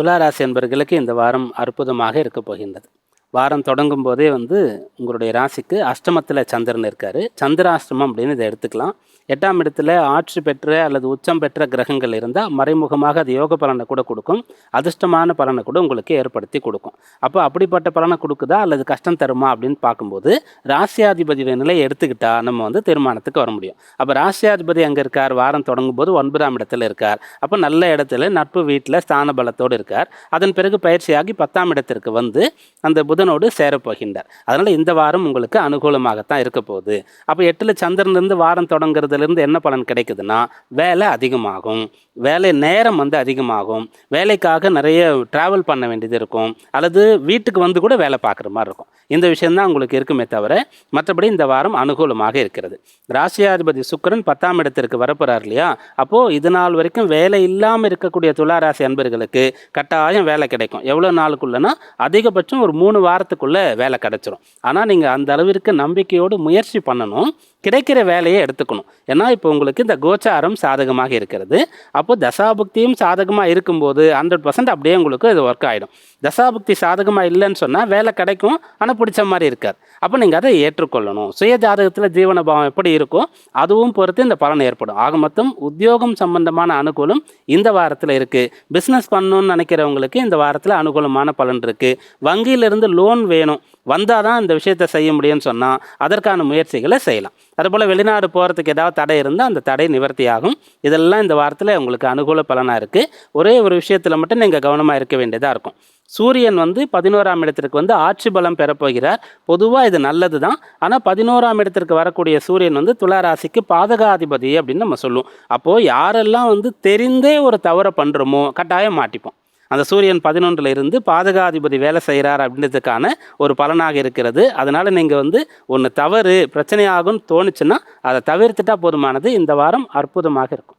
துளாராசி என்பவர்களுக்கு இந்த வாரம் அற்புதமாக இருக்க போகின்றது. வாரம் தொடங்கும் போதே வந்து உங்களுடைய ராசிக்கு அஷ்டமத்தில் சந்திரன் இருக்கார். சந்திராஷ்டமம் அப்படின்னு இதை எடுத்துக்கலாம். எட்டாம் இடத்துல ஆட்சி பெற்ற அல்லது உச்சம் பெற்ற கிரகங்கள் இருந்தால் மறைமுகமாக அது யோக பலனை கூட கொடுக்கும். அதிர்ஷ்டமான பலனை கூட உங்களுக்கு ஏற்படுத்தி கொடுக்கும். அப்போ அப்படிப்பட்ட பலனை கொடுக்குதா அல்லது கஷ்டம் தருமா அப்படின்னு பார்க்கும்போது ராசியாதிபதியுடைய நிலையை எடுத்துக்கிட்டா நம்ம வந்து தீர்மானத்துக்கு வர முடியும். அப்போ ராசியாதிபதி அங்கே இருக்கார்? வாரம் தொடங்கும் போது ஒன்பதாம் இடத்துல இருக்கார். அப்போ நல்ல இடத்துல நட்பு வீட்டில் ஸ்தான பலத்தோடு இருக்கார். அதன் பிறகு பயிற்சியாகி பத்தாம் இடத்திற்கு வந்து அந்த புதனோடு சேரப்போகின்றார். அதனால் இந்த வாரம் உங்களுக்கு அனுகூலமாகத்தான் இருக்க போகுது. அப்போ எட்டில் சந்திரன்லேருந்து வாரம் தொடங்குறதுலேருந்து என்ன பலன் கிடைக்குதுன்னா வேலை அதிகமாகும். வேலை நேரம் வந்து அதிகமாகும். வேலைக்காக நிறைய ட்ராவல் பண்ண வேண்டியது இருக்கும். அல்லது வீட்டுக்கு வந்து கூட வேலை பார்க்குற மாதிரி இருக்கும். இந்த விஷயந்தான் உங்களுக்கு இருக்குமே தவிர மற்றபடி இந்த வாரம் அனுகூலமாக இருக்கிறது. ராசியாதிபதி சுக்கரன் பத்தாம் இடத்திற்கு வரப்போறார் இல்லையா? அப்போது இது நாள் வரைக்கும் வேலை இல்லாமல் இருக்கக்கூடிய துளாராசி அன்பர்களுக்கு கட்டாயம் வேலை கிடைக்கும். எவ்வளோ நாளுக்குள்ளனா அதிகபட்சம் ஒரு மூணு வாரத்துக்குள்ளே வேலை கிடைச்சிரும். ஆனால் நீங்கள் அந்த அளவிற்கு நம்பிக்கையோடு முயற்சி பண்ணணும். கிடைக்கிற வேலையை எடுத்துக்கணும். ஏன்னா இப்போ உங்களுக்கு இந்த கோச்சாரம் சாதகமாக இருக்கிறது. அப்போ தசாபுக்தியும் சாதகமாக இருக்கும்போது ஹண்ட்ரட் பர்சன்ட் அப்படியே உங்களுக்கு இது ஒர்க் ஆகிடும் தசாபுக்தி சாதகமாக இல்லைன்னு சொன்னால் வேலை கிடைக்கும் ஆனால் பிடிச்ச மாதிரி இருக்காது. அப்போ நீங்கள் அதை ஏற்றுக்கொள்ளணும். சுய ஜாதகத்தில் ஜீவன பாவம் எப்படி இருக்கோ அதுவும் பொறுத்து இந்த பலன் ஏற்படும். ஆக மொத்தம் உத்தியோகம் சம்பந்தமான அனுகூலம் இந்த வாரத்தில் இருக்குது பிஸ்னஸ் பண்ணணும்னு நினைக்கிறவங்களுக்கு இந்த வாரத்தில் அனுகூலமான பலன் இருக்குது வங்கியிலிருந்து லோன் வேணும். வந்தால் தான் இந்த விஷயத்தை செய்ய முடியும்னு சொன்னால் அதற்கான முயற்சிகளை செய்யலாம். அதுபோல் வெளிநாடு போகிறதுக்கு ஏதாவது தடை இருந்தால் அந்த தடை நிவர்த்தியாகும். இதெல்லாம் இந்த வாரத்தில் உங்களுக்கு அனுகூல பலனாக இருக்குது ஒரே ஒரு விஷயத்தில் மட்டும் நீங்கள் கவனமாக இருக்க வேண்டியதாக இருக்கும். சூரியன் வந்து பதினோராம் இடத்திற்கு வந்து ஆட்சி பலம் பெறப்போகிறார் பொதுவாக இது நல்லது தான் ஆனால் பதினோராம் இடத்திற்கு வரக்கூடிய சூரியன் வந்து துளாராசிக்கு பாதகாதிபதி அப்படின்னு நம்ம சொல்லுவோம். அப்போது யாரெல்லாம் வந்து தெரிந்தே ஒரு தவறை பண்ணுறோமோ கட்டாயம் மாட்டிப்போம். அந்த சூரியன் பதினொன்றில் இருந்து பாதகாதிபதி வேலை செய்கிறார் அப்படின்றதுக்கான ஒரு பலனாக இருக்கிறது. அதனால் நீங்கள் வந்து ஒன்று தவறு பிரச்சனையாகும்னு தோணுச்சுன்னா அதை தவிர்த்துட்டா போதுமானது. இந்த வாரம் அற்புதமாக இருக்கும்.